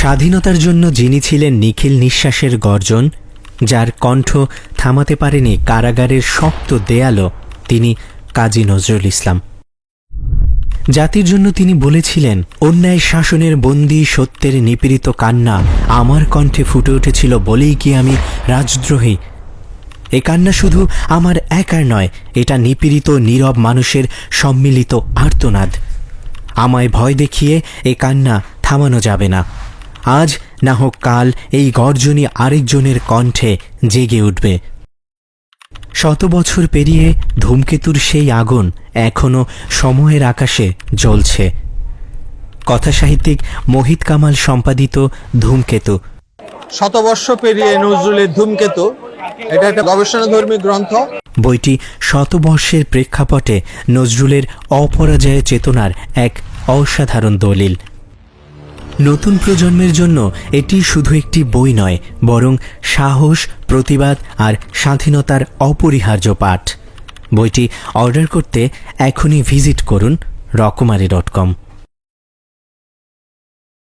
স্বাধীনতার জন্য যিনি ছিলেন নিখিল নিঃশ্বাসের গর্জন, যার কণ্ঠ থামাতে পারেনি কারাগারের শক্ত দেয়ালও, তিনি কাজী নজরুল ইসলাম। জাতির জন্য তিনি বলেছিলেন, অন্যায় শাসনের বন্দি সত্যের নিপীড়িত কান্না আমার কণ্ঠে ফুটে উঠেছিল বলেই কি আমি রাজদ্রোহী? এ কান্না শুধু আমার একার নয়, এটা নিপীড়িত, নীরব মানুষের সম্মিলিত আর্তনাদ। আমায় ভয় দেখিয়ে এ কান্না থামানো যাবে না। আজ না হোক কাল এই গর্জনই আরেকজনের কণ্ঠে জেগে উঠবে। শত বছর পেরিয়ে ধূমকেতুর সেই আগুন এখনও সময়ের আকাশে জ্বলছে। কথাসাহিত্যিক মোহিত কামাল সম্পাদিত ধূমকেতু। শতবর্ষ পেরিয়ে নজরুলের ধূমকেতু এটা একটা গবেষণাধর্মী গ্রন্থ। বইটি শতবর্ষের প্রেক্ষাপটে নজরুলের অপরাজয় চেতনার এক অসাধারণ দলিল। নতুন প্রজন্মের জন্য এটি শুধু একটি বই নয়, বরং সাহস, প্রতিবাদ আর স্বাধীনতার অপরিহার্য পাঠ। বইটি অর্ডার করতে এখনই ভিজিট করুন রকমারি ডট কম।